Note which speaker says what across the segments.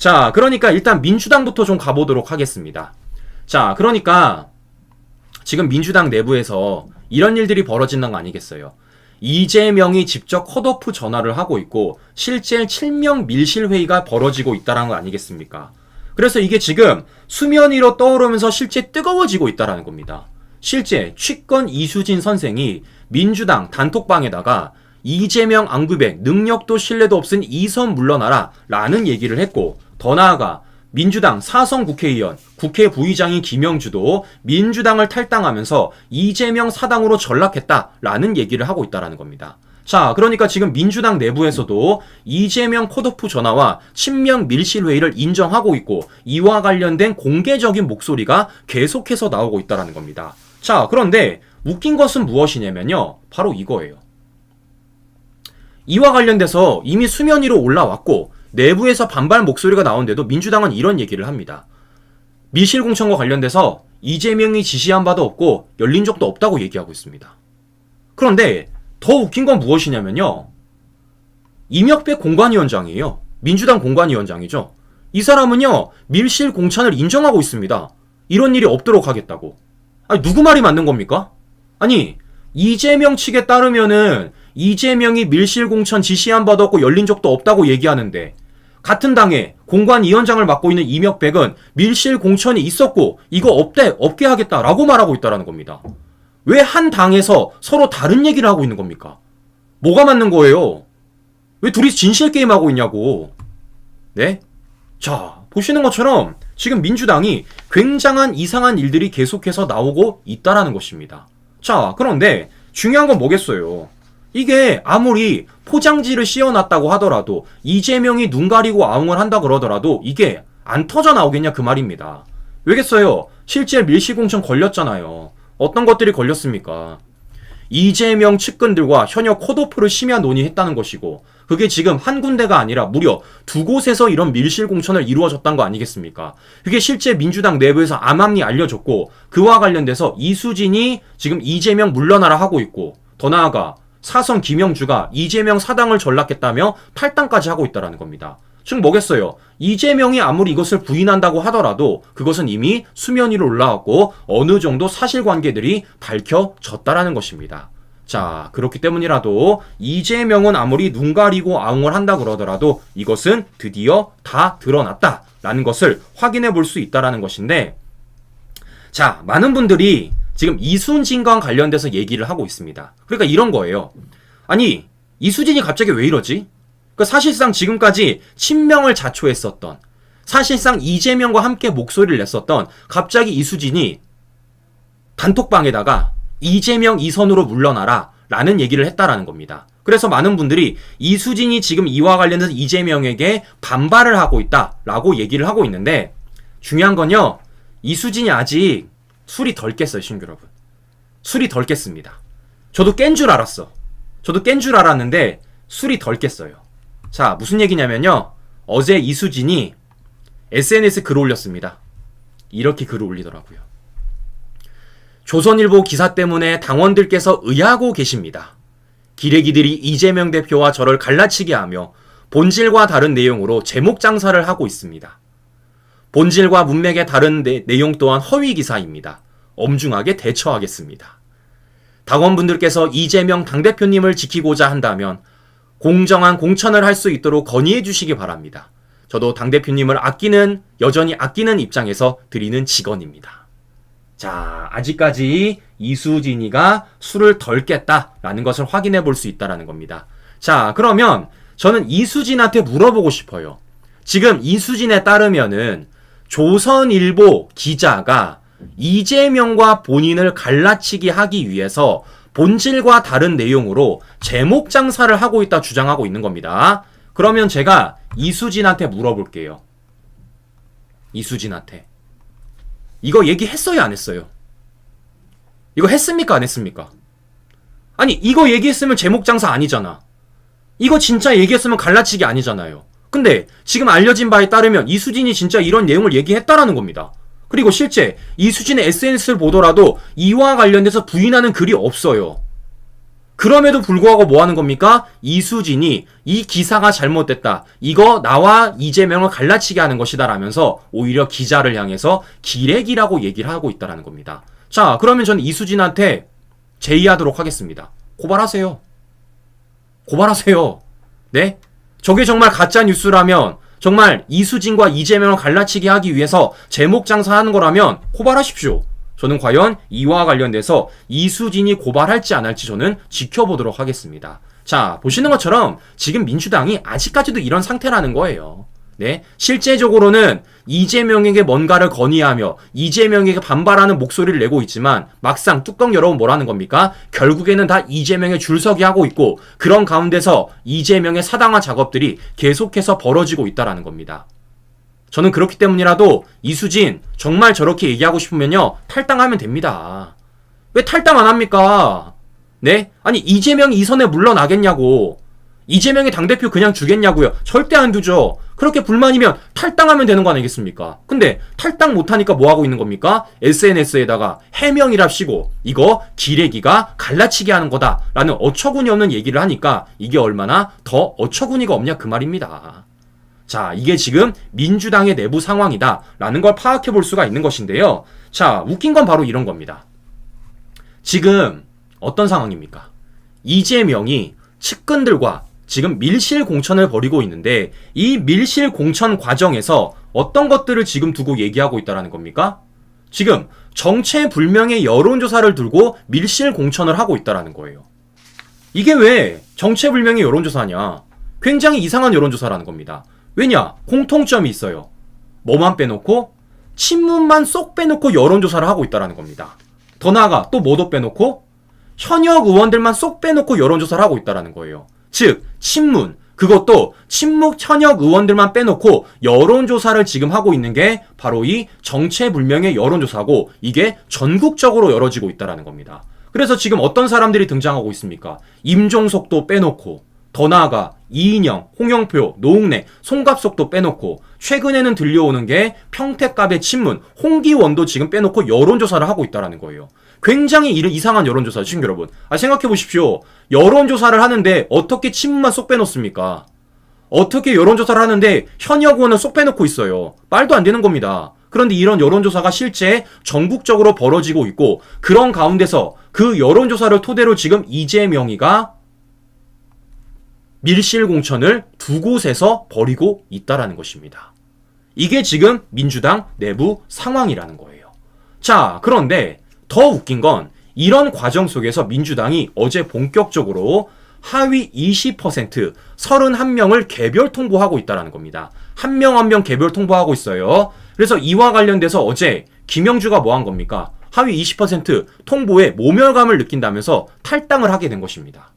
Speaker 1: 자, 그러니까 일단 민주당부터 좀 가보도록 하겠습니다. 자, 그러니까 지금 민주당 내부에서 이런 일들이 벌어진다는 거 아니겠어요? 이재명이 직접 컷오프 전화를 하고 있고 실제 7명 밀실 회의가 벌어지고 있다는 거 아니겠습니까? 그래서 이게 지금 수면 위로 떠오르면서 실제 뜨거워지고 있다는 겁니다. 실제 취권 이수진 선생이 민주당 단톡방에다가 이재명 안구백 능력도 신뢰도 없은 이선 물러나라 라는 얘기를 했고 더 나아가 민주당 사성 국회의원, 국회 부의장인 김영주도 민주당을 탈당하면서 이재명 사당으로 전락했다라는 얘기를 하고 있다라는 겁니다. 자, 그러니까 지금 민주당 내부에서도 이재명 컷오프 전화와 친명 밀실 회의를 인정하고 있고 이와 관련된 공개적인 목소리가 계속해서 나오고 있다라는 겁니다. 자, 그런데 웃긴 것은 무엇이냐면요. 바로 이거예요. 이와 관련돼서 이미 수면 위로 올라왔고 내부에서 반발 목소리가 나오는데도 민주당은 이런 얘기를 합니다. 밀실 공천과 관련돼서 이재명이 지시한 바도 없고 열린 적도 없다고 얘기하고 있습니다. 그런데 더 웃긴 건 무엇이냐면요. 임혁백 공관위원장이에요. 민주당 공관위원장이죠. 이 사람은요, 밀실 공천을 인정하고 있습니다. 이런 일이 없도록 하겠다고. 아니, 누구 말이 맞는 겁니까? 아니, 이재명 측에 따르면은 이재명이 밀실 공천 지시한 바도 없고 열린 적도 없다고 얘기하는데 같은 당에 공관위원장을 맡고 있는 이명백은 밀실 공천이 있었고 이거 없대 없게 하겠다라고 말하고 있다라는 겁니다. 왜 한 당에서 서로 다른 얘기를 하고 있는 겁니까? 뭐가 맞는 거예요? 왜 둘이 진실 게임 하고 있냐고. 네? 자, 보시는 것처럼 지금 민주당이 굉장한 이상한 일들이 계속해서 나오고 있다라는 것입니다. 자, 그런데 중요한 건 뭐겠어요? 이게 아무리 포장지를 씌워놨다고 하더라도 이재명이 눈 가리고 아웅을 한다 그러더라도 이게 안 터져 나오겠냐 그 말입니다. 왜겠어요? 실제 밀시공천 걸렸잖아요. 어떤 것들이 걸렸습니까? 이재명 측근들과 현역 컷오프를 심야 논의했다는 것이고 그게 지금 한 군데가 아니라 무려 두 곳에서 이런 밀실 공천을 이루어졌다는 거 아니겠습니까? 그게 실제 민주당 내부에서 암암리 알려졌고 그와 관련돼서 이수진이 지금 이재명 물러나라 하고 있고 더 나아가 사선 김영주가 이재명 사당을 전락했다며 탈당까지 하고 있다라는 겁니다. 즉 뭐겠어요? 이재명이 아무리 이것을 부인한다고 하더라도 그것은 이미 수면 위로 올라왔고 어느 정도 사실관계들이 밝혀졌다라는 것입니다. 자, 그렇기 때문이라도 이재명은 아무리 눈 가리고 아웅을 한다 그러더라도 이것은 드디어 다 드러났다라는 것을 확인해 볼 수 있다라는 것인데 자, 많은 분들이 지금 이순진과 관련돼서 얘기를 하고 있습니다. 그러니까 이런 거예요. 아니, 이수진이 갑자기 왜 이러지? 그 사실상 지금까지 친명을 자초했었던 사실상 이재명과 함께 목소리를 냈었던 갑자기 이수진이 단톡방에다가 이재명 이선으로 물러나라 라는 얘기를 했다라는 겁니다. 그래서 많은 분들이 이수진이 지금 이와 관련해서 이재명에게 반발을 하고 있다라고 얘기를 하고 있는데 중요한 건요. 이수진이 아직 술이 덜 깼어요, 신규 여러분. 술이 덜 깼습니다. 저도 깬 줄 알았어. 저도 깬 줄 알았는데 술이 덜 깼어요. 자, 무슨 얘기냐면요. 어제 이수진이 SNS 글 올렸습니다. 이렇게 글을 올리더라고요. 조선일보 기사 때문에 당원들께서 의아하고 계십니다. 기레기들이 이재명 대표와 저를 갈라치게 하며 본질과 다른 내용으로 제목 장사를 하고 있습니다. 본질과 문맥의 다른 내, 내용 또한 허위 기사입니다. 엄중하게 대처하겠습니다. 당원분들께서 이재명 당대표님을 지키고자 한다면 공정한 공천을 할 수 있도록 건의해 주시기 바랍니다. 저도 당대표님을 아끼는, 여전히 아끼는 입장에서 드리는 직언입니다. 자, 아직까지 이수진이가 술을 덜 깼다라는 것을 확인해 볼 수 있다라는 겁니다. 자, 그러면 저는 이수진한테 물어보고 싶어요. 지금 이수진에 따르면은 조선일보 기자가 이재명과 본인을 갈라치기 하기 위해서 본질과 다른 내용으로 제목 장사를 하고 있다 주장하고 있는 겁니다. 그러면 제가 이수진한테 물어볼게요. 이수진한테. 이거 얘기했어요, 안 했어요? 이거 했습니까, 안 했습니까? 아니, 이거 얘기했으면 제목 장사 아니잖아. 이거 진짜 얘기했으면 갈라치기 아니잖아요. 근데 지금 알려진 바에 따르면 이수진이 진짜 이런 내용을 얘기했다라는 겁니다. 그리고 실제 이수진의 SNS를 보더라도 이와 관련돼서 부인하는 글이 없어요. 그럼에도 불구하고 뭐 하는 겁니까? 이수진이 이 기사가 잘못됐다. 이거 나와 이재명을 갈라치게 하는 것이다 라면서 오히려 기자를 향해서 기레기라고 얘기를 하고 있다라는 겁니다. 자, 그러면 저는 이수진한테 제의하도록 하겠습니다. 고발하세요. 고발하세요. 네? 저게 정말 가짜 뉴스라면 정말 이수진과 이재명을 갈라치게 하기 위해서 제목 장사하는 거라면 고발하십시오. 저는 과연 이와 관련돼서 이수진이 고발할지 안 할지 저는 지켜보도록 하겠습니다. 자, 보시는 것처럼 지금 민주당이 아직까지도 이런 상태라는 거예요. 네. 실제적으로는 이재명에게 뭔가를 건의하며 이재명에게 반발하는 목소리를 내고 있지만 막상 뚜껑 열어보면 뭐라는 겁니까? 결국에는 다 이재명의 줄서기 하고 있고 그런 가운데서 이재명의 사당화 작업들이 계속해서 벌어지고 있다라는 겁니다. 저는 그렇기 때문이라도 이수진 정말 저렇게 얘기하고 싶으면요 탈당하면 됩니다. 왜 탈당 안 합니까? 네? 아니 이재명이 이 선에 물러나겠냐고. 이재명이 당대표 그냥 주겠냐고요. 절대 안 두죠. 그렇게 불만이면 탈당하면 되는 거 아니겠습니까? 근데 탈당 못하니까 뭐 하고 있는 겁니까? SNS에다가 해명이랍시고 이거 기레기가 갈라치게 하는 거다라는 어처구니 없는 얘기를 하니까 이게 얼마나 더 어처구니가 없냐 그 말입니다. 자, 이게 지금 민주당의 내부 상황이다라는 걸 파악해 볼 수가 있는 것인데요. 자, 웃긴 건 바로 이런 겁니다. 지금 어떤 상황입니까? 이재명이 측근들과 지금 밀실 공천을 벌이고 있는데 이 밀실 공천 과정에서 어떤 것들을 지금 두고 얘기하고 있다라는 겁니까? 지금 정체 불명의 여론조사를 두고 밀실 공천을 하고 있다라는 거예요. 이게 왜 정체 불명의 여론조사냐? 굉장히 이상한 여론조사라는 겁니다. 왜냐? 공통점이 있어요. 뭐만 빼놓고 친문만 쏙 빼놓고 여론조사를 하고 있다라는 겁니다. 더 나아가 또 뭐도 빼놓고 현역 의원들만 쏙 빼놓고 여론조사를 하고 있다라는 거예요. 즉 친문 그것도 친묵 현역 의원들만 빼놓고 여론조사를 지금 하고 있는 게 바로 이 정체불명의 여론조사고 이게 전국적으로 열어지고 있다라는 겁니다. 그래서 지금 어떤 사람들이 등장하고 있습니까? 임종석도 빼놓고 더 나아가 이인영, 홍영표, 노웅래, 송갑석도 빼놓고 최근에는 들려오는 게 평택갑의 친문, 홍기원도 지금 빼놓고 여론조사를 하고 있다라는 거예요. 굉장히 이- 이상한 여론조사, 지금 여러분. 아, 생각해 보십시오. 여론조사를 하는데 어떻게 친문만 쏙 빼놓습니까? 어떻게 여론조사를 하는데 현역 의원은 쏙 빼놓고 있어요. 말도 안 되는 겁니다. 그런데 이런 여론조사가 실제 전국적으로 벌어지고 있고 그런 가운데서 그 여론조사를 토대로 지금 이재명이가 밀실 공천을 두 곳에서 벌이고 있다라는 것입니다. 이게 지금 민주당 내부 상황이라는 거예요. 자, 그런데 더 웃긴 건 이런 과정 속에서 민주당이 어제 본격적으로 하위 20% 31명을 개별 통보하고 있다라는 겁니다. 한명 한 명 개별 통보하고 있어요. 그래서 이와 관련돼서 어제 김영주가 뭐 한 겁니까? 하위 20% 통보에 모멸감을 느낀다면서 탈당을 하게 된 것입니다.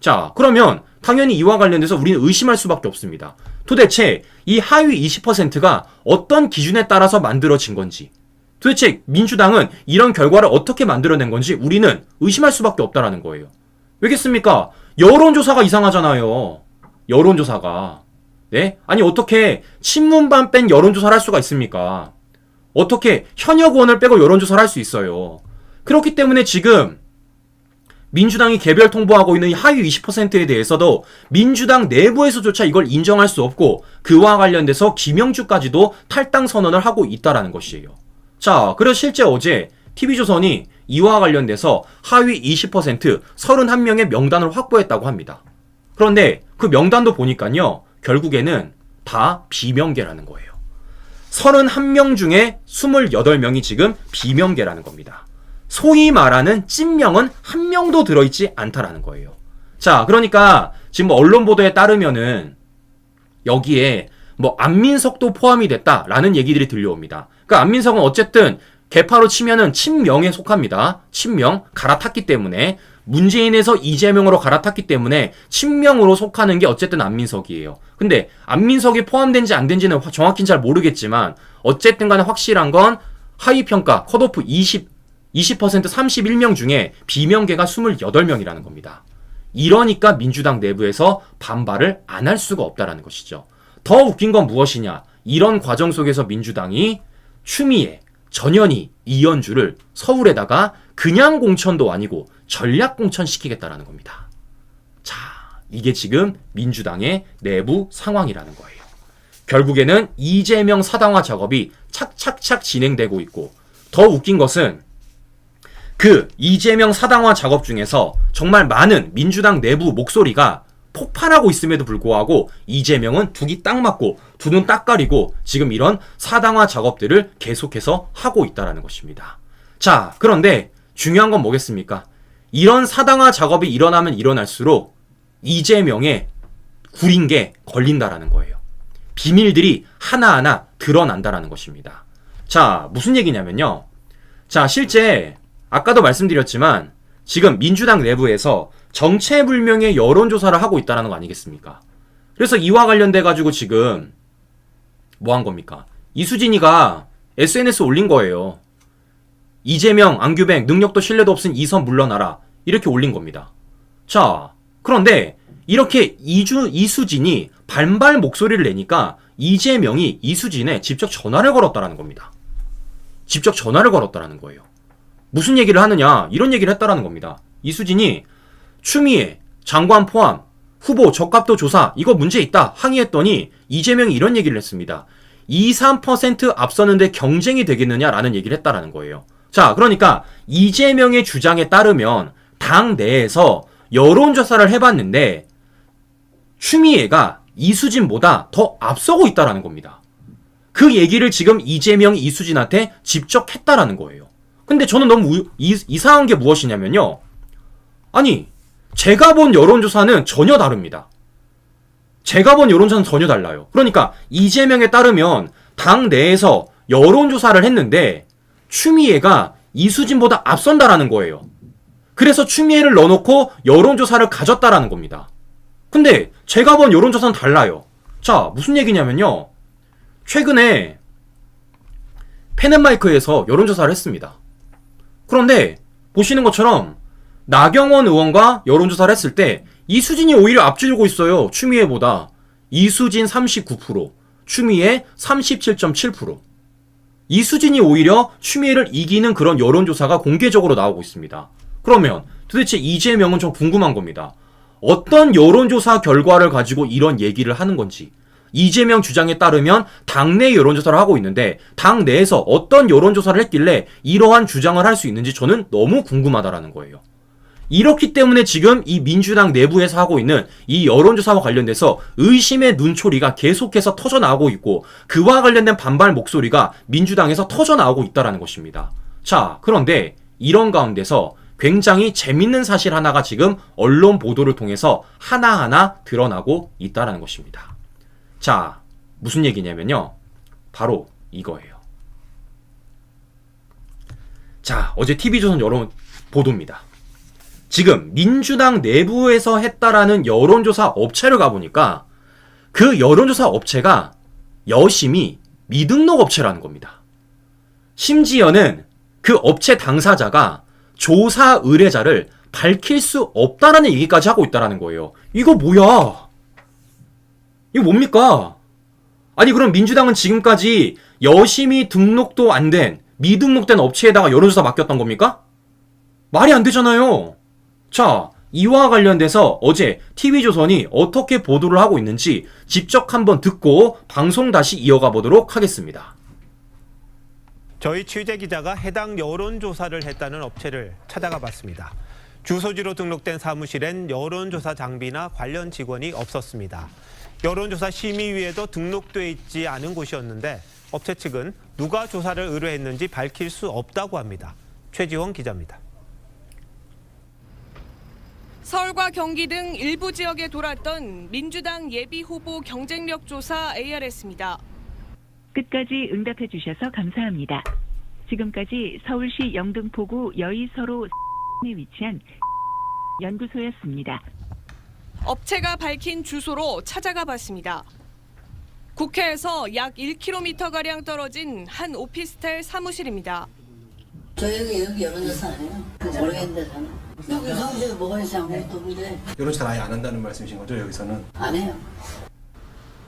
Speaker 1: 자, 그러면 당연히 이와 관련돼서 우리는 의심할 수밖에 없습니다. 도대체 이 하위 20%가 어떤 기준에 따라서 만들어진 건지, 도대체 민주당은 이런 결과를 어떻게 만들어낸 건지 우리는 의심할 수밖에 없다라는 거예요. 왜겠습니까? 여론조사가 이상하잖아요. 여론조사가. 네? 아니, 어떻게 친문반 뺀 여론조사를 할 수가 있습니까? 어떻게 현역 의원을 빼고 여론조사를 할 수 있어요? 그렇기 때문에 지금 민주당이 개별 통보하고 있는 이 하위 20%에 대해서도 민주당 내부에서조차 이걸 인정할 수 없고 그와 관련돼서 김영주까지도 탈당 선언을 하고 있다라는 것이에요. 자, 그래서 실제 어제 TV조선이 이와 관련돼서 하위 20% 31명의 명단을 확보했다고 합니다. 그런데 그 명단도 보니까요, 결국에는 다 비명계라는 거예요. 31명 중에 28명이 지금 비명계라는 겁니다. 소위 말하는 찐명은 한 명도 들어있지 않다라는 거예요. 자, 그러니까 지금 뭐 언론 보도에 따르면은 여기에 뭐 안민석도 포함이 됐다라는 얘기들이 들려옵니다. 그러니까 안민석은 어쨌든 개파로 치면은 친명에 속합니다. 친명 갈아탔기 때문에 문재인에서 이재명으로 갈아탔기 때문에 친명으로 속하는 게 어쨌든 안민석이에요. 근데 안민석이 포함된지 안 된지는 화- 정확히는 잘 모르겠지만 어쨌든 간에 확실한 건 하위 평가 컷오프 20 20% 31명 중에 비명계가 28명이라는 겁니다. 이러니까 민주당 내부에서 반발을 안 할 수가 없다라는 것이죠. 더 웃긴 건 무엇이냐? 이런 과정 속에서 민주당이 추미애, 전현희, 이현주를 서울에다가 그냥 공천도 아니고 전략 공천 시키겠다라는 겁니다. 자, 이게 지금 민주당의 내부 상황이라는 거예요. 결국에는 이재명 사당화 작업이 착착착 진행되고 있고 더 웃긴 것은 그 이재명 사당화 작업 중에서 정말 많은 민주당 내부 목소리가 폭발하고 있음에도 불구하고 이재명은 두기 딱 맞고 두 눈 딱 가리고 지금 이런 사당화 작업들을 계속해서 하고 있다라는 것입니다. 자, 그런데 중요한 건 뭐겠습니까? 이런 사당화 작업이 일어나면 일어날수록 이재명의 구린 게 걸린다라는 거예요. 비밀들이 하나하나 드러난다라는 것입니다. 자, 무슨 얘기냐면요. 자, 실제 아까도 말씀드렸지만 지금 민주당 내부에서 정체불명의 여론조사를 하고 있다는 거 아니겠습니까? 그래서 이와 관련돼 가지고 지금 뭐 한 겁니까? 이수진이가 SNS 올린 거예요. 이재명, 안규백, 능력도 신뢰도 없은 이선 물러나라. 이렇게 올린 겁니다. 자, 그런데 이렇게 이주, 이수진이 반발 목소리를 내니까 이재명이 이수진에 직접 전화를 걸었다라는 겁니다. 직접 전화를 걸었다라는 거예요. 무슨 얘기를 하느냐? 이런 얘기를 했다라는 겁니다. 이수진이 추미애, 장관 포함, 후보 적합도 조사, 이거 문제 있다. 항의했더니 이재명이 이런 얘기를 했습니다. 2, 3% 앞서는데 경쟁이 되겠느냐라는 얘기를 했다라는 거예요. 자, 그러니까 이재명의 주장에 따르면 당 내에서 여론조사를 해봤는데 추미애가 이수진보다 더 앞서고 있다라는 겁니다. 그 얘기를 지금 이재명이 이수진한테 직접 했다라는 거예요. 근데 저는 너무 우- 이, 이상한 게 무엇이냐면요. 아니, 제가 본 여론조사는 전혀 다릅니다. 제가 본 여론조사는 전혀 달라요. 그러니까 이재명에 따르면 당 내에서 여론조사를 했는데 추미애가 이수진보다 앞선다라는 거예요. 그래서 추미애를 넣어놓고 여론조사를 가졌다라는 겁니다. 근데 제가 본 여론조사는 달라요. 자, 무슨 얘기냐면요. 최근에 펜앤마이크에서 여론조사를 했습니다. 그런데 보시는 것처럼 나경원 의원과 여론조사를 했을 때 이수진이 오히려 앞지르고 있어요. 추미애보다. 이수진 39%, 추미애 37.7%. 이수진이 오히려 추미애를 이기는 그런 여론조사가 공개적으로 나오고 있습니다. 그러면 도대체 이재명은 좀 궁금한 겁니다. 어떤 여론조사 결과를 가지고 이런 얘기를 하는 건지. 이재명 주장에 따르면 당내 여론조사를 하고 있는데 당 내에서 어떤 여론조사를 했길래 이러한 주장을 할 수 있는지 저는 너무 궁금하다라는 거예요. 이렇기 때문에 지금 이 민주당 내부에서 하고 있는 이 여론조사와 관련돼서 의심의 눈초리가 계속해서 터져나오고 있고 그와 관련된 반발 목소리가 민주당에서 터져나오고 있다라는 것입니다. 자, 그런데 이런 가운데서 굉장히 재밌는 사실 하나가 지금 언론 보도를 통해서 하나하나 드러나고 있다라는 것입니다. 자, 무슨 얘기냐면요. 바로 이거예요. 자, 어제 TV조선 여론 보도입니다. 지금 민주당 내부에서 했다라는 여론조사 업체를 가보니까 그 여론조사 업체가 여심이 미등록 업체라는 겁니다. 심지어는 그 업체 당사자가 조사 의뢰자를 밝힐 수 없다라는 얘기까지 하고 있다라는 거예요. 이거 뭐야? 이거 뭡니까? 아니 그럼 민주당은 지금까지 여심이 등록도 안 된 미등록된 업체에다가 여론조사 맡겼던 겁니까? 말이 안 되잖아요. 자, 이와 관련돼서 어제 TV조선이 어떻게 보도를 하고 있는지 직접 한번 듣고 방송 다시 이어가 보도록 하겠습니다.
Speaker 2: 저희 취재 기자가 해당 여론조사를 했다는 업체를 찾아가 봤습니다. 주소지로 등록된 사무실엔 여론조사 장비나 관련 직원이 없었습니다. 여론조사 심의위에도 등록돼 있지 않은 곳이었는데 업체 측은 누가 조사를 의뢰했는지 밝힐 수 없다고 합니다. 최지원 기자입니다.
Speaker 3: 서울과 경기 등 일부 지역에 돌았던 민주당 예비 후보 경쟁력 조사 ARS입니다.
Speaker 4: 끝까지 응답해 주셔서 감사합니다. 지금까지 서울시 영등포구 여의서로 에 위치한 연구소였습니다.
Speaker 3: 업체가 밝힌 주소로 찾아가 봤습니다. 국회에서 약 1km가량 떨어진 한 오피스텔 사무실입니다.
Speaker 5: 저 여기 여기 여론조사 안 해요. 모르겠는데 저는 여기 사무실에 뭐가 있지 아무것도 없는데
Speaker 6: 여론조사 아예 안 한다는 말씀이신 거죠 여기서는?
Speaker 5: 안 해요.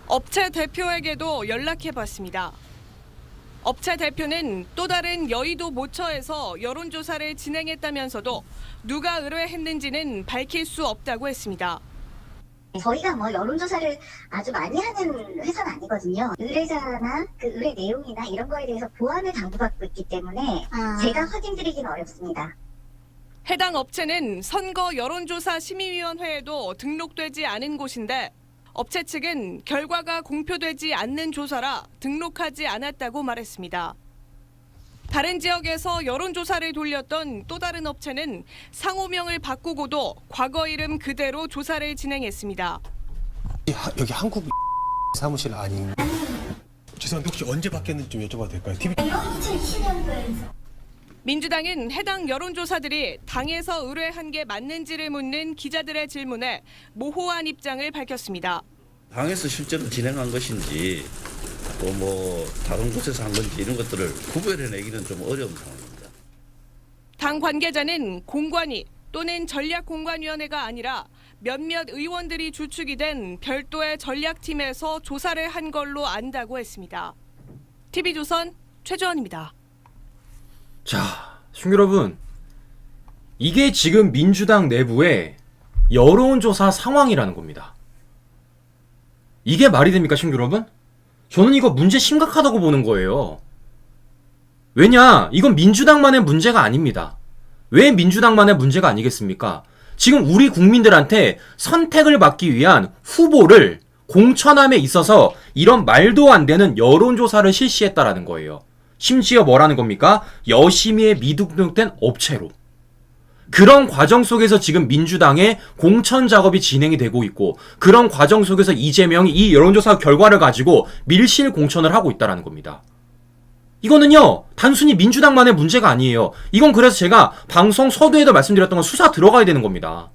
Speaker 3: 업체 대표에게도 연락해 봤습니다. 업체 대표는 또 다른 여의도 모처에서 여론조사를 진행했다면서도 누가 의뢰했는지는 밝힐 수 없다고 했습니다.
Speaker 7: 저희가 뭐 여론조사를 아주 많이 하는 회사는 아니거든요. 의뢰자나 그 의뢰 내용이나 이런 거에 대해서 보안을 당부받고 있기 때문에 제가 확인드리기는 어렵습니다.
Speaker 3: 해당 업체는 선거 여론조사 심의위원회에도 등록되지 않은 곳인데 업체 측은 결과가 공표되지 않는 조사라 등록하지 않았다고 말했습니다. 다른 지역에서 여론조사를 돌렸던 또 다른 업체는 상호명을 바꾸고도 과거 이름 그대로 조사를 진행했습니다.
Speaker 6: 여기 한국 사무실 아닌 죄송한데 혹시 언제 바뀌었는지 좀 여쭤봐도 될까요? TV
Speaker 3: 민주당은 해당 여론조사들이 당에서 의뢰한 게 맞는지를 묻는 기자들의 질문에 모호한 입장을 밝혔습니다.
Speaker 8: 당에서 실제로 진행한 것인지 또 뭐 다른 곳에서 한 건지 이런 것들을 구별해내기는 좀 어려운 상황입니다.
Speaker 3: 당 관계자는 공관위 또는 전략공관위원회가 아니라 몇몇 의원들이 주축이 된 별도의 전략팀에서 조사를 한 걸로 안다고 했습니다. TV조선 최주원입니다.
Speaker 1: 자, 시청자 여러분. 이게 지금 민주당 내부의 여론조사 상황이라는 겁니다. 이게 말이 됩니까, 시청자 여러분? 저는 이거 문제 심각하다고 보는 거예요. 왜냐, 이건 민주당만의 문제가 아닙니다. 왜 민주당만의 문제가 아니겠습니까? 지금 우리 국민들한테 선택을 받기 위한 후보를 공천함에 있어서 이런 말도 안 되는 여론조사를 실시했다라는 거예요. 심지어 뭐라는 겁니까? 여심위에 미등록된 업체로. 그런 과정 속에서 지금 민주당의 공천 작업이 진행이 되고 있고 그런 과정 속에서 이재명이 이 여론조사 결과를 가지고 밀실 공천을 하고 있다라는 겁니다. 이거는요 단순히 민주당만의 문제가 아니에요. 이건 그래서 제가 방송 서두에도 말씀드렸던 건 수사 들어가야 되는 겁니다.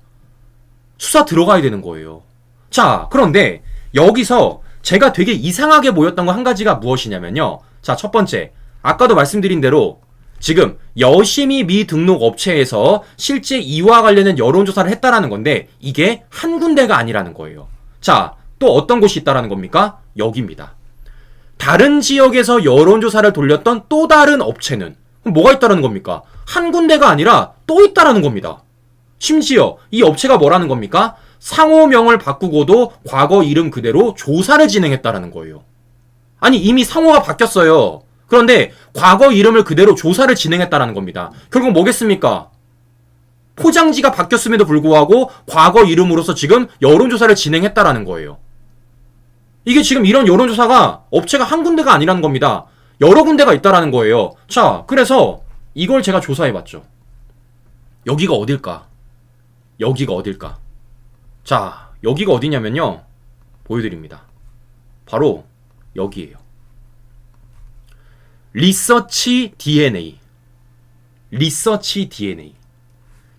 Speaker 1: 수사 들어가야 되는 거예요. 자 그런데 여기서 제가 되게 이상하게 보였던 거 한 가지가 무엇이냐면요. 자 첫 번째 아까도 말씀드린 대로 지금 여심이 미등록 업체에서 실제 이와 관련된 여론조사를 했다라는 건데 이게 한 군데가 아니라는 거예요. 자, 또 어떤 곳이 있다라는 겁니까? 여기입니다. 다른 지역에서 여론조사를 돌렸던 또 다른 업체는 뭐가 있다라는 겁니까? 한 군데가 아니라 또 있다라는 겁니다. 심지어 이 업체가 뭐라는 겁니까? 상호명을 바꾸고도 과거 이름 그대로 조사를 진행했다라는 거예요. 아니 이미 상호가 바뀌었어요. 그런데 과거 이름을 그대로 조사를 진행했다라는 겁니다. 결국 뭐겠습니까? 포장지가 바뀌었음에도 불구하고 과거 이름으로서 지금 여론조사를 진행했다라는 거예요. 이게 지금 이런 여론조사가 업체가 한 군데가 아니라는 겁니다. 여러 군데가 있다라는 거예요. 자, 그래서 이걸 제가 조사해봤죠. 여기가 어딜까? 여기가 어딜까? 자, 여기가 어디냐면요. 보여드립니다. 바로 여기에요. 리서치 DNA. 리서치 DNA.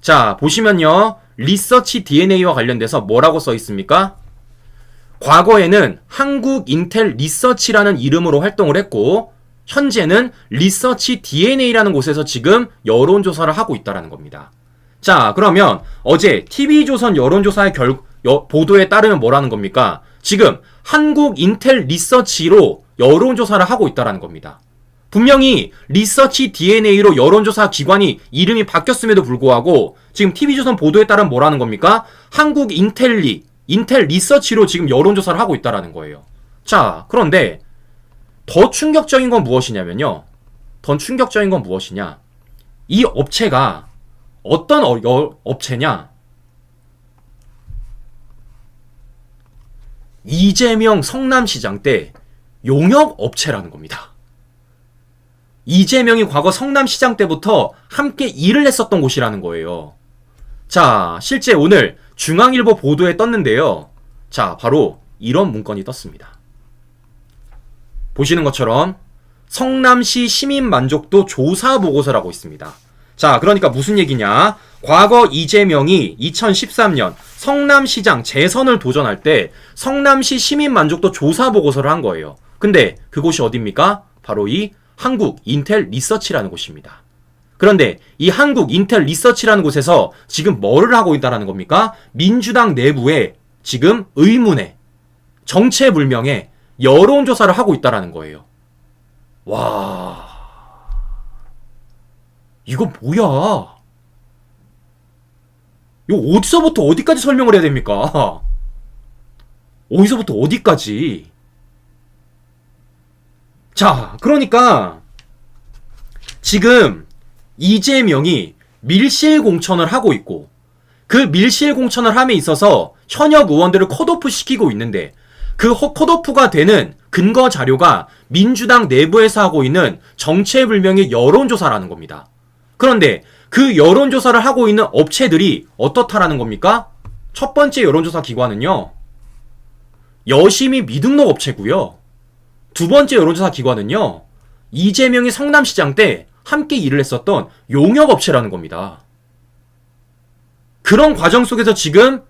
Speaker 1: 자, 보시면요. 리서치 DNA와 관련돼서 뭐라고 써 있습니까? 과거에는 한국 인텔 리서치라는 이름으로 활동을 했고, 현재는 리서치 DNA라는 곳에서 지금 여론조사를 하고 있다는 겁니다. 자, 그러면 어제 TV조선 여론조사의 결, 여- 보도에 따르면 뭐라는 겁니까? 지금 한국 인텔 리서치로 여론조사를 하고 있다는 겁니다. 분명히 리서치 DNA로 여론조사 기관이 이름이 바뀌었음에도 불구하고 지금 TV조선 보도에 따르면 뭐라는 겁니까? 한국 인텔리, 인텔 리서치로 지금 여론조사를 하고 있다는 거예요. 자, 그런데 더 충격적인 건 무엇이냐면요. 더 충격적인 건 무엇이냐? 이 업체가 어떤 어, 여- 업체냐? 이재명 성남시장 때 용역 업체라는 겁니다. 이재명이 과거 성남시장 때부터 함께 일을 했었던 곳이라는 거예요. 자, 실제 오늘 중앙일보 보도에 떴는데요. 자, 바로 이런 문건이 떴습니다. 보시는 것처럼 성남시 시민 만족도 조사 보고서라고 있습니다. 자, 그러니까 무슨 얘기냐? 과거 이재명이 2013년 성남시장 재선을 도전할 때 성남시 시민 만족도 조사 보고서를 한 거예요. 근데 그곳이 어딥니까? 바로 이 한국 인텔 리서치라는 곳입니다. 그런데 이 한국 인텔 리서치라는 곳에서 지금 뭐를 하고 있다는 겁니까? 민주당 내부에 지금 의문에 정체불명의 여론조사를 하고 있다는 거예요. 와. 이거 뭐야? 이거 어디서부터 어디까지 설명을 해야 됩니까? 어디서부터 어디까지? 자, 그러니까 지금 이재명이 밀실 공천을 하고 있고 그 밀실 공천을 함에 있어서 현역 의원들을 컷오프 시키고 있는데 그 허- 컷오프가 되는 근거 자료가 민주당 내부에서 하고 있는 정체불명의 여론조사라는 겁니다. 그런데 그 여론조사를 하고 있는 업체들이 어떻다라는 겁니까? 첫 번째 여론조사 기관은요. 여심이 미등록 업체고요. 두 번째 여론조사 기관은요. 이재명이 성남시장 때 함께 일을 했었던 용역업체라는 겁니다. 그런 과정 속에서 지금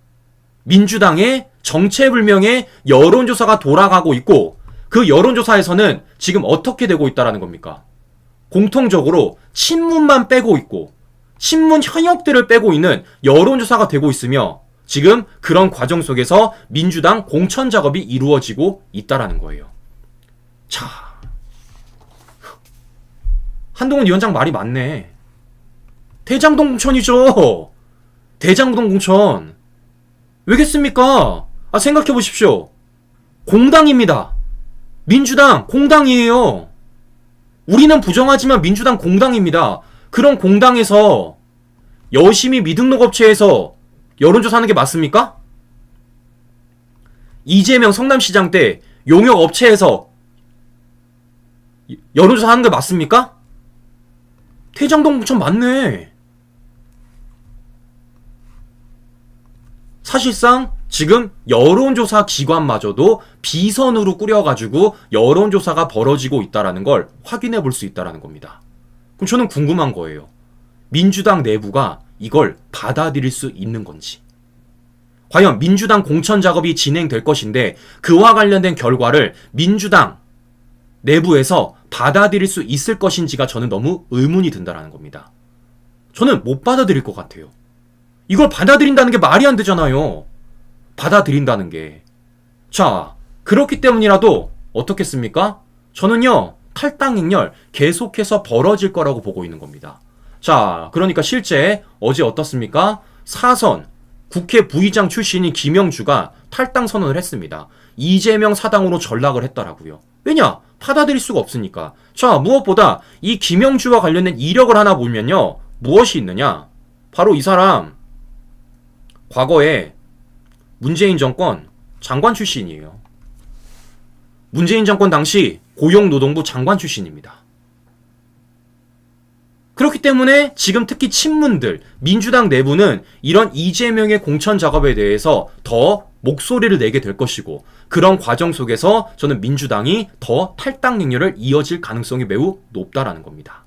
Speaker 1: 민주당의 정체불명의 여론조사가 돌아가고 있고 그 여론조사에서는 지금 어떻게 되고 있다라는 겁니까? 공통적으로 친문만 빼고 있고 친문 현역들을 빼고 있는 여론조사가 되고 있으며 지금 그런 과정 속에서 민주당 공천 작업이 이루어지고 있다라는 거예요. 자, 한동훈 위원장 말이 맞네. 대장동 공천이죠. 대장동 공천. 왜겠습니까? 아, 생각해 보십시오. 공당입니다. 민주당 공당이에요. 우리는 부정하지만 민주당 공당입니다. 그런 공당에서 여심이 미등록 업체에서 여론조사 하는 게 맞습니까? 이재명 성남시장 때 용역 업체에서 여론조사 하는 게 맞습니까? 태장동 공천 맞네. 사실상 지금 여론조사 기관마저도 비선으로 꾸려가지고 여론조사가 벌어지고 있다라는 걸 확인해 볼 수 있다라는 겁니다. 그럼 저는 궁금한 거예요. 민주당 내부가 이걸 받아들일 수 있는 건지. 과연 민주당 공천 작업이 진행될 것인데 그와 관련된 결과를 민주당 내부에서 받아들일 수 있을 것인지가 저는 너무 의문이 든다라는 겁니다. 저는 못 받아들일 것 같아요. 이걸 받아들인다는 게 말이 안 되잖아요. 받아들인다는 게. 자, 그렇기 때문이라도 어떻겠습니까? 저는요, 탈당 행렬 계속해서 벌어질 거라고 보고 있는 겁니다. 자, 그러니까 실제 어제 어떻습니까? 사선 국회 부의장 출신인 김영주가 탈당 선언을 했습니다. 이재명 사당으로 전락을 했더라고요. 왜냐? 받아들일 수가 없으니까. 자, 무엇보다 이 김영주와 관련된 이력을 하나 보면요. 무엇이 있느냐? 바로 이 사람 과거에 문재인 정권 장관 출신이에요. 문재인 정권 당시 고용노동부 장관 출신입니다. 그렇기 때문에 지금 특히 친문들, 민주당 내부는 이런 이재명의 공천 작업에 대해서 더 목소리를 내게 될 것이고 그런 과정 속에서 저는 민주당이 더 탈당 행렬을 이어질 가능성이 매우 높다라는 겁니다.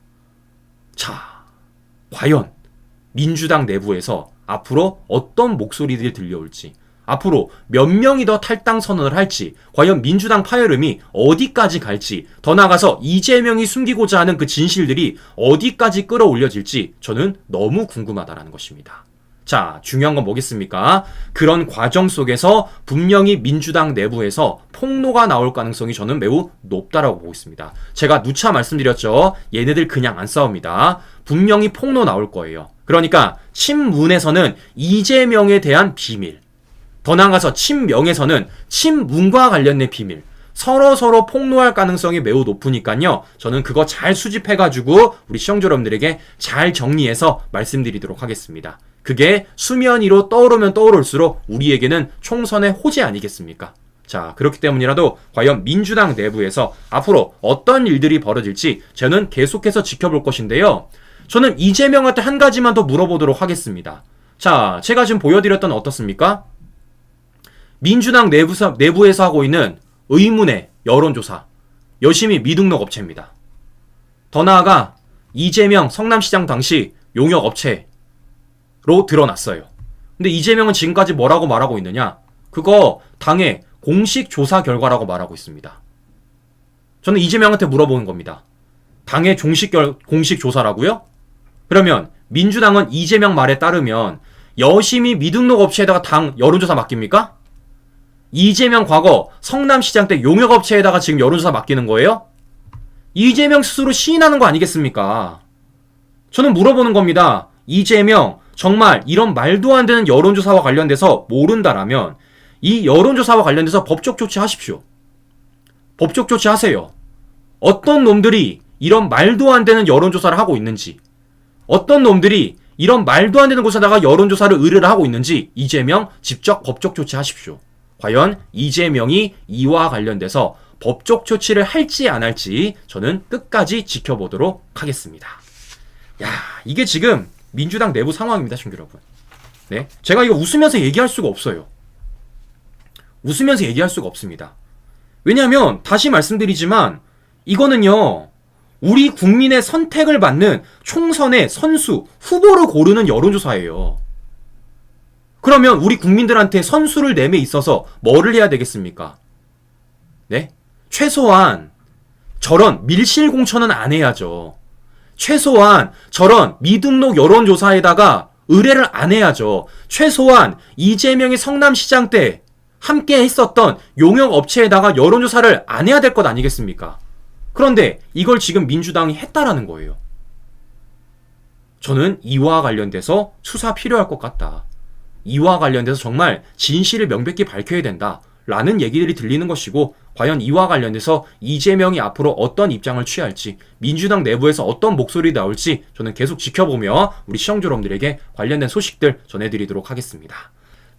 Speaker 1: 자, 과연 민주당 내부에서 앞으로 어떤 목소리들이 들려올지 앞으로 몇 명이 더 탈당 선언을 할지, 과연 민주당 파열음이 어디까지 갈지, 더 나아가서 이재명이 숨기고자 하는 그 진실들이 어디까지 끌어올려질지 저는 너무 궁금하다라는 것입니다. 자, 중요한 건 뭐겠습니까? 그런 과정 속에서 분명히 민주당 내부에서 폭로가 나올 가능성이 저는 매우 높다라고 보고 있습니다. 제가 누차 말씀드렸죠. 얘네들 그냥 안 싸웁니다. 분명히 폭로 나올 거예요. 그러니까 친문에서는 이재명에 대한 비밀, 더 나아가서 친명에서는 친문과 관련된 비밀 서로 서로 폭로할 가능성이 매우 높으니까요. 저는 그거 잘 수집해가지고 우리 시청자 여러분들에게 잘 정리해서 말씀드리도록 하겠습니다. 그게 수면 위로 떠오르면 떠오를수록 우리에게는 총선의 호재 아니겠습니까? 자, 그렇기 때문이라도 과연 민주당 내부에서 앞으로 어떤 일들이 벌어질지 저는 계속해서 지켜볼 것인데요. 저는 이재명한테 한 가지만 더 물어보도록 하겠습니다. 자, 제가 지금 보여드렸던 어떻습니까? 민주당 내부서, 내부에서 하고 있는 의문의 여론조사. 여심히 미등록 업체입니다. 더 나아가 이재명 성남시장 당시 용역 업체 로 드러났어요. 근데 이재명은 지금까지 뭐라고 말하고 있느냐? 그거 당의 공식 조사 결과라고 말하고 있습니다. 저는 이재명한테 물어보는 겁니다. 당의 공식, 결, 공식 조사라고요? 그러면 민주당은 이재명 말에 따르면 여심이 미등록 업체에다가 당 여론조사 맡깁니까? 이재명 과거 성남시장 때 용역업체에다가 지금 여론조사 맡기는 거예요? 이재명 스스로 시인하는 거 아니겠습니까? 저는 물어보는 겁니다. 이재명, 정말 이런 말도 안 되는 여론조사와 관련돼서 모른다라면 이 여론조사와 관련돼서 법적 조치하십시오. 법적 조치하세요. 어떤 놈들이 이런 말도 안 되는 여론조사를 하고 있는지, 어떤 놈들이 이런 말도 안 되는 곳에다가 여론조사를 의뢰를 하고 있는지 이재명 직접 법적 조치하십시오. 과연 이재명이 이와 관련돼서 법적 조치를 할지 안 할지 저는 끝까지 지켜보도록 하겠습니다. 야, 이게 지금 민주당 내부 상황입니다, 친구 여러분. 네. 제가 이거 웃으면서 얘기할 수가 없어요. 웃으면서 얘기할 수가 없습니다. 왜냐하면 다시 말씀드리지만 이거는요. 우리 국민의 선택을 받는 총선의 선수, 후보를 고르는 여론조사예요. 그러면 우리 국민들한테 선수를 내에 있어서 뭐를 해야 되겠습니까? 네? 최소한 저런 밀실 공천은 안 해야죠. 최소한 저런 미등록 여론조사에다가 의뢰를 안 해야죠. 최소한 이재명이 성남시장 때 함께 했었던 용역 업체에다가 여론조사를 안 해야 될 것 아니겠습니까? 그런데 이걸 지금 민주당이 했다라는 거예요. 저는 이와 관련돼서 수사 필요할 것 같다. 이와 관련돼서 정말 진실을 명백히 밝혀야 된다. 라는 얘기들이 들리는 것이고, 과연 이와 관련돼서 이재명이 앞으로 어떤 입장을 취할지, 민주당 내부에서 어떤 목소리 나올지 저는 계속 지켜보며 우리 시청자 여러분들에게 관련된 소식들 전해드리도록 하겠습니다.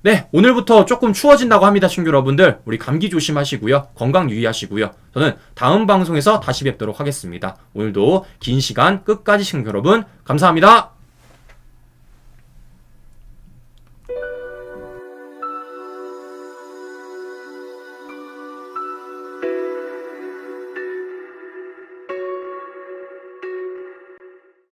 Speaker 1: 네, 오늘부터 조금 추워진다고 합니다, 친구 여러분들. 우리 감기 조심하시고요. 건강 유의하시고요. 저는 다음 방송에서 다시 뵙도록 하겠습니다. 오늘도 긴 시간 끝까지 친구 여러분, 감사합니다.